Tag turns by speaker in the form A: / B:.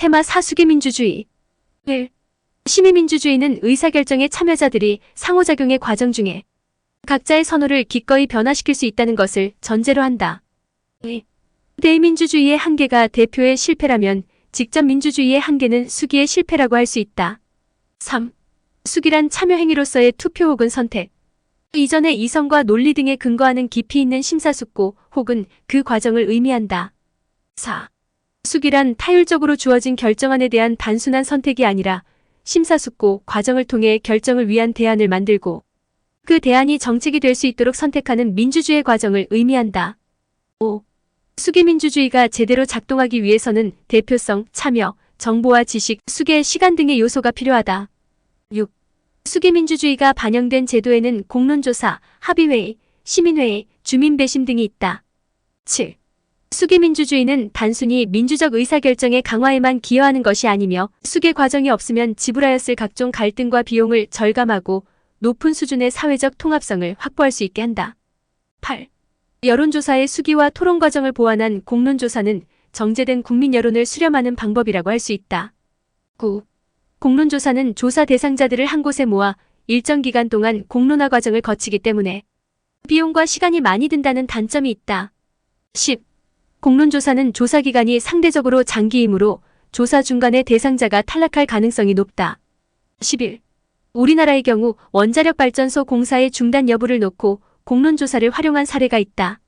A: 테마 사수기 민주주의 1. 시민민주주의는 의사결정의 참여자들이 상호작용의 과정 중에 각자의 선호를 기꺼이 변화시킬 수 있다는 것을 전제로 한다. 2. 대민주주의의 한계가 대표의 실패라면 직접 민주주의의 한계는 수기의 실패라고 할 수 있다. 3. 수기란 참여 행위로서의 투표 혹은 선택. 이전의 이성과 논리 등에 근거하는 깊이 있는 심사숙고 혹은 그 과정을 의미한다. 4. 수기란 타율적으로 주어진 결정안에 대한 단순한 선택이 아니라 심사숙고 과정을 통해 결정을 위한 대안을 만들고 그 대안이 정책이 될 수 있도록 선택하는 민주주의 과정을 의미한다. 5. 수기민주주의가 제대로 작동하기 위해서는 대표성, 참여, 정보와 지식, 수계, 시간 등의 요소가 필요하다. 6. 수기민주주의가 반영된 제도에는 공론조사, 합의회의, 시민회의, 주민배심 등이 있다. 7. 수기 민주주의는 단순히 민주적 의사결정의 강화에만 기여하는 것이 아니며 수계 과정이 없으면 지불하였을 각종 갈등과 비용을 절감하고 높은 수준의 사회적 통합성을 확보할 수 있게 한다. 8. 여론조사의 수기와 토론 과정을 보완한 공론조사는 정제된 국민 여론을 수렴하는 방법이라고 할 수 있다. 9. 공론조사는 조사 대상자들을 한 곳에 모아 일정 기간 동안 공론화 과정을 거치기 때문에 비용과 시간이 많이 든다는 단점이 있다. 10. 공론조사는 조사 기간이 상대적으로 장기이므로 조사 중간에 대상자가 탈락할 가능성이 높다. 11. 우리나라의 경우 원자력 발전소 공사의 중단 여부를 놓고 공론조사를 활용한 사례가 있다.